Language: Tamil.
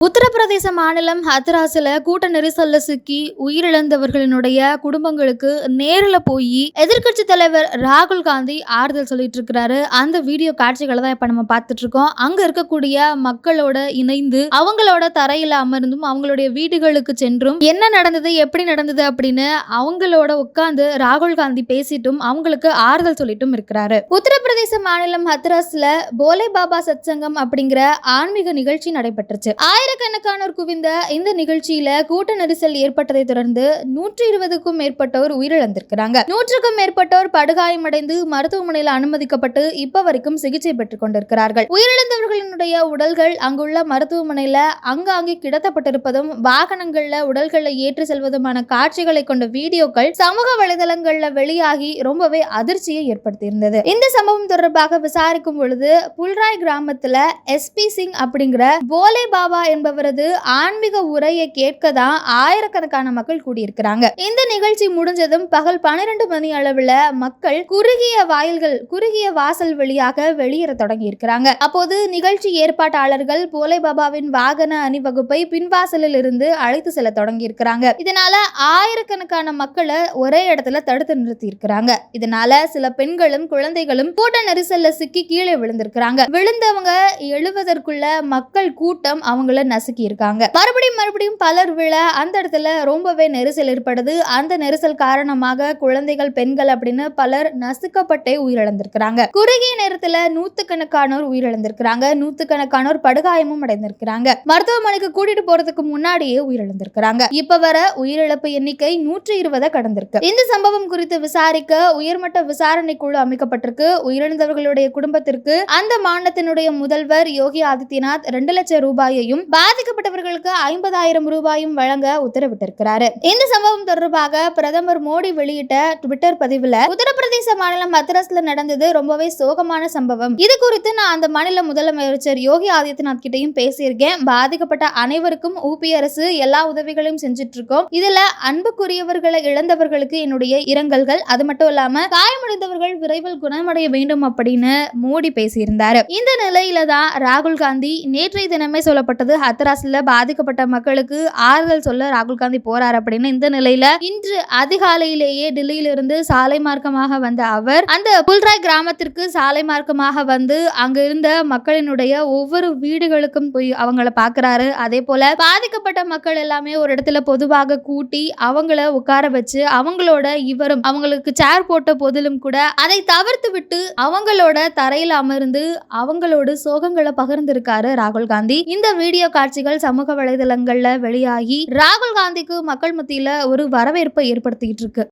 உத்தரப்பிரதேச மாநிலம் ஹத்ராஸில் கூட்ட நெரிசல்ல சிக்கி உயிரிழந்தவர்களினுடைய குடும்பங்களுக்கு நேரில் போய் எதிர்க்கட்சி தலைவர் ராகுல் காந்தி ஆறுதல் சொல்லிட்டு இருக்கிறாரு அந்த வீடியோ காட்சிகளை தான் இப்போ நம்ம பார்த்துட்டு இருக்கோம் அங்க இருக்கக்கூடிய மக்களோட இணைந்து அவங்களோட தரையில அமர்ந்தும் அவங்களுடைய வீடுகளுக்கு சென்றும் என்ன நடந்தது எப்படி நடந்தது அப்படின்னு அவங்களோட உட்கார்ந்து ராகுல் காந்தி பேசிட்டும் அவங்களுக்கு ஆறுதல் சொல்லிட்டும் இருக்கிறாரு. உத்தரப்பிரதேச மாநிலம் ஹத்ராஸ்ல போலே பாபா சத்சங்கம் அப்படிங்கிற ஆன்மீக நிகழ்ச்சி நடைபெற்றுச்சு. ஆயிரக்கணக்கானோர் குவிந்த இந்த நிகழ்ச்சியில கூட்ட நெரிசல் ஏற்பட்டதை தொடர்ந்து நூற்றி இருபதுக்கும் மேற்பட்டோர் உயிரிழந்திருக்கிறாங்க. நூற்றுக்கும் மேற்பட்டோர் படுகாயமடைந்து மருத்துவமனையில் அனுமதிக்கப்பட்டு இப்ப வரைக்கும் சிகிச்சை பெற்றுக் கொண்டிருக்கிறார்கள். உயிரிழந்தவர்களினுடைய உடல்கள் அங்குள்ள மருத்துவமனையில அங்காங்கே கிடத்தப்பட்டிருப்பதும் வாகனங்கள்ல உடல்களை ஏற்றி செல்வதுமான காட்சிகளை கொண்ட வீடியோக்கள் சமூக வலைதளங்கள்ல வெளியாகி ரொம்பவே அதிர்ச்சியை ஏற்படுத்தியிருந்தது. இந்த சம்பவம் தொடர்பாக விசாரிக்கும் பொழுது புல்ராய் கிராமத்துல எஸ்பி சிங் அப்படிங்கிற போலே பாபா என்பவரது ஆன்மீக உரையை கேட்க தான் ஆயிரக்கணக்கான மக்கள் கூடியிருக்கிறாங்க. இந்த நிகழ்ச்சி முடிஞ்சதும் பகல் பன்னிரண்டு மணி அளவுல மக்கள் குறுகிய வாயில்கள் குறுகிய வாசல் வழியாக வெளியேற தொடங்கி இருக்கிறாங்க அப்போது நிகழ்ச்சி ஏற்பாட்டாளர்கள் போலே பாபாவின் வாகன அணிவகுப்பை பின்வாசலில் இருந்து அழைத்து செல்ல தொடங்கி இருக்கிறாங்க இதனால ஆயிரக்கணக்கான மக்களை ஒரே இடத்துல தடுத்து நிறுத்தி இருக்கிறாங்க இதனால சில பெண்களும் குழந்தைகளும் கூட்ட நெரிசல்ல சிக்கி கீழே விழுந்திருக்கிறாங்க. விழுந்தவங்க எழுவதற்குள்ள மக்கள் கூட்டம் அவங்கள நசுக்கி இருக்காங்க மறுபடியும் மறுபடியும் பலர் விழ அந்த இடத்துல ரொம்பவே நெரிசல் ஏற்படுது. அந்த நெரிசல் காரணமாக குழந்தைகள் பெண்கள் அப்படின்னு பலர் நசுக்கப்பட்டே உயிரிழந்திருக்கிறாங்க. குறுகிய நேரத்துல நூத்துக்கணக்கானோர் உயிரிழந்திருக்கிறாங்க. நூத்துக்கணக்கானோர் படுகாயமும் அடைந்திருக்கிறாங்க. மருத்துவமனைக்கு கூட்டிட்டு போறதுக்கு முன்னாடியே உயிரிழந்திருக்கிறாங்க. இப்ப வர உயிரிழப்பு எண்ணிக்கை நூற்றி இருபதை கடந்திருக்கு. இந்த சம்பவம் குறித்து விசாரிக்க உயர்மட்ட விசாரணை குழு அமைக்கப்பட்டிருக்கு. உயிரிழந்தவர்களுடைய குடும்பத்திற்கு அந்த மாநிலத்தினுடைய முதல்வர் யோகி ஆதித்யநாத் ரெண்டு லட்சம் ரூபாயையும் பாதிக்கப்பட்டவர்களுக்கு ஐம்பதாயிரம் ரூபாயும் வழங்க உத்தரவிட்டிருக்கிறாரு. இந்த சம்பவம் தொடர்பாக பிரதமர் மோடி வெளியிட்ட ட்விட்டர் பதிவுல உத்தரப்பிரதேச மாநிலம் மத்ராஸ்ல நடந்தது ரொம்பவே சோகமான சம்பவம். இது குறித்து நான் அந்த மாநில முதலமைச்சர் யோகி ஆதித்யநாத் கிட்டையும் பேசியிருக்கேன். பாதிக்கப்பட்ட அனைவருக்கும் ஊபி அரசு எல்லா உதவிகளையும் செஞ்சுட்டு இருக்கோம் இதுல அன்புக்குரியவர்களை இழந்தவர்களுக்கு என்னுடைய இரங்கல்கள். அது மட்டும் இல்லாம காயமடைந்தவர்கள் விரைவில் குணமடைய வேண்டும் அப்படின்னு மோடி பேசியிருந்தாரு. இந்த நிலையில தான் ராகுல் காந்தி நேற்றைய தினமே சொல்லப்பட்டது அத்தராசில பாதிக்கப்பட்ட மக்களுக்கு ஆறுதல் சொல்ல ராகுல் காந்தி போறார் அப்படின்னு இந்த நிலையில இன்று அதிகாலையிலேயே டெல்லியிலிருந்து சாலை மார்க்கமாக வந்த அவர் அந்த புல்ராய் கிராமத்திற்கு சாலை மார்க்கமாக வந்து அங்க இருந்த மக்களினுடைய ஒவ்வொரு வீடுகளுக்கும் போய் அவங்கள பாக்குறாரு. அதே போல பாதிக்கப்பட்ட மக்கள் எல்லாமே ஒரு இடத்துல பொதுவாக கூட்டி அவங்கள உட்கார வச்சு அவங்களோட இவரும் அவங்களுக்கு சேர் போட்ட போதிலும் கூட அதை தவிர்த்து விட்டு அவங்களோட தரையில் அமர்ந்து அவங்களோட சோகங்களை பகிர்ந்திருக்காரு ராகுல் காந்தி. இந்த வீடியோ காட்சிகள் சமூக வலைதளங்கள்ல வெளியாகி ராகுல் காந்திக்கு மக்கள் மத்தியில ஒரு வரவேற்பை ஏற்படுத்திட்டு இருக்கு.